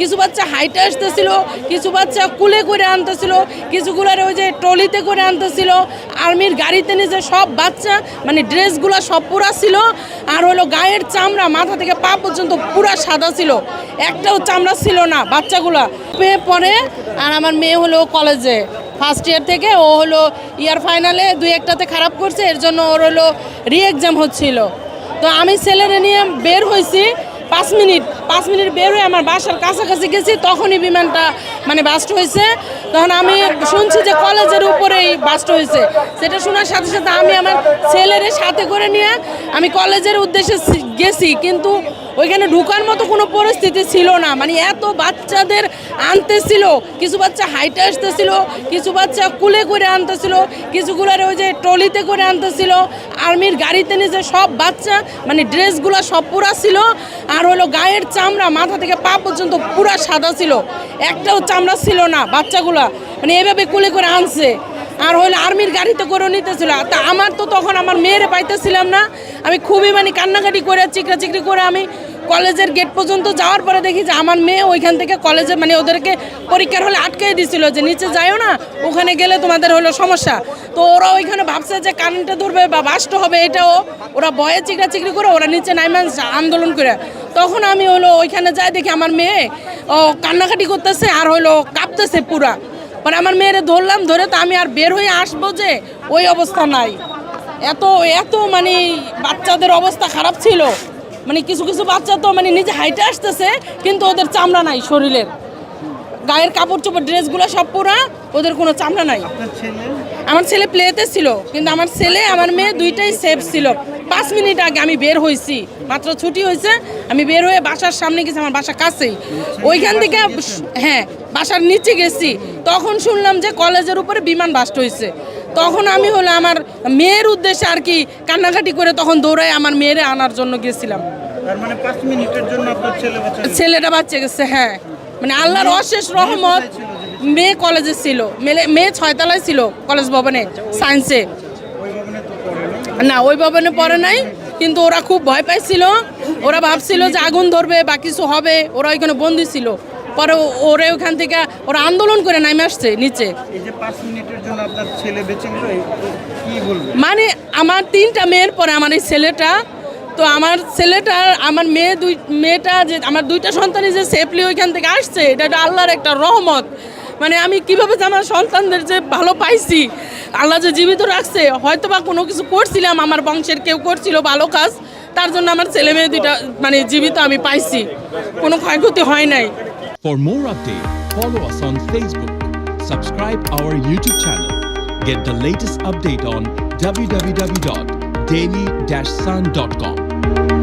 কিছু বাচ্চা হাইটে আসতেছিল, কিছু বাচ্চা কুলে করে আনতেছিল, কিছুগুলার ওই যে ট্রলিতে করে আনতেছিল, আর্মির গাড়িতে নিজে সব বাচ্চা মানে ড্রেসগুলো সব পুরা ছিল, আর হলো গায়ের চামড়া মাথা থেকে পা পর্যন্ত পুরা সাদা ছিল। একটাও চামড়া ছিল না বাচ্চাগুলা। পেয়ে পরে, আর আমার মেয়ে হলো কলেজে ফার্স্ট ইয়ার থেকে ও হলো ইয়ার ফাইনালে দুই একটাতে খারাপ করছে, এর জন্য ওর হলো রি এক্সাম হচ্ছিল। তো আমি ছেলেরে নিয়ে বের হয়েছি পাঁচ মিনিট। পাঁচ মিনিট বের হয়ে আমার বাসার কাছাকাছি গেছি, তখনই বিমানটা মানে বাস্ট হয়েছে। তখন আমি শুনছি যে কলেজের উপরেই বাস্ট হয়েছে। সেটা শোনার সাথে সাথে আমি আমার ছেলের সাথে করে নিয়ে আমি কলেজের উদ্দেশ্যে গেছি। কিন্তু ওইখানে ঢুকার মতো কোনো পরিস্থিতি ছিল না। মানে এত বাচ্চাদের আনতেছিল, কিছু বাচ্চা হাইটে আসতেছিল, কিছু বাচ্চা কুলে করে আনতেছিল, কিছুগুলার ওই যে ট্রলিতে করে আনতেছিল, আর্মির গাড়িতে নিজে সব বাচ্চা মানে ড্রেসগুলো সব পুরা ছিল, আর হলো গায়ের চামড়া মাথা থেকে পা পর্যন্ত পুরা সাদা ছিল। একটাও চামড়া ছিল না বাচ্চাগুলা মানে এভাবে কুলে করে আনছে। আর হলো আর্মির গাড়িতে করে নিতেছিল। তা আমার তো তখন আমার মেয়েরে পাইতেছিলাম না। আমি খুবই মানে কান্নাকাটি করে চিকরা চিকরি করে আমি কলেজের গেট পর্যন্ত যাওয়ার পরে দেখি যে আমার মেয়ে ওইখান থেকে কলেজে মানে ওদেরকে পরীক্ষার হলে আটকে দিছিল যে নিচে যাইও না, ওখানে গেলে তোমাদের হলো সমস্যা। তো ওরা ওইখানে ভাবছে যে কারেন্টে ধরবে বা বাস্ট হবে, এটাও ওরা বয়ে চিকরা চিকরি করে ওরা নিচে নাইমান আন্দোলন করে। তখন আমি হলো ওইখানে যাই দেখি আমার মেয়ে, ও কান্নাকাটি করতেছে আর হলো কাঁপতেছে পুরা। পরে আমার মেয়েরে ধরলাম ধরে তো আমি আর বের হয়ে আসব যে ওই অবস্থা নাই। এত এত মানে বাচ্চাদের অবস্থা খারাপ ছিল। মানে কিছু কিছু বাচ্চা তো মানে নিজে হাইটে আসতেছে কিন্তু ওদের চামড়া নাই শরীরের। গায়ের কাপড় চোপড় ড্রেসগুলো সব পুরা ওদের কোনো চামড়া নাই। আমার ছেলে প্লেতে ছিল কিন্তু আমার ছেলে আমার মেয়ে দুইটাই সেফ ছিল। পাঁচ মিনিট আগে আমি বের হয়েছি মাত্র ছুটি হয়েছে আমি বের হয়ে বাসার সামনে গেছি আমার বাসা কাছেই। ওইখান থেকে হ্যাঁ বাসার নিচে গেছি। তখন শুনলাম যে কলেজের উপরে বিমান বাস্ট হয়েছে তখন আমি হলো আমার মেয়ের উদ্দেশ্যে আর কি কান্নাকাটি করে তখন দৌড়ায় আমার মেয়েরে আনার জন্য গেছিলাম। মানে পাঁচ মিনিটের জন্য আপনার বাচ্চা ছেলেটা বাচ্চা গেছে হ্যাঁ। মানে আল্লাহর অশেষ রহমত মেয়ে কলেজে ছিল। মেলে- মেয়ে ছয়তলায় ছিল কলেজ ভবনে সায়েন্সে। না ওই ভবনে পড়ে নাই কিন্তু ওরা খুব ভয় পাইছিল। ওরা ভাবছিল যে আগুন ধরবে বা কিছু হবে ওরা ওইখানে বন্দি ছিল। পরে ওরা ওখান থেকে ওরা আন্দোলন করে নামে আসছে নিচে। মানে আমার তিনটা মেয়ের পরে আমার এই ছেলেটা তো আমার ছেলেটা আমার মেয়ে দুই মেয়েটা যে আমার দুইটা সন্তানই যে সেফলি ওইখান থেকে আসছে এটা একটা আল্লাহর একটা রহমত। মানে আমি কীভাবে যে আমার সন্তানদের যে ভালো পাইছি আল্লাহ যে জীবিত রাখছে হয়তো বা কোনো কিছু করছিলাম আমার বংশের কেউ করছিল ভালো কাজ তার জন্য আমার ছেলে মেয়ে দুইটা মানে জীবিত আমি পাইছি। কোনো ক্ষয়ক্ষতি হয় নাই। For more updates, follow us on Facebook, subscribe our YouTube channel, get the latest update on www.daily-sun.com.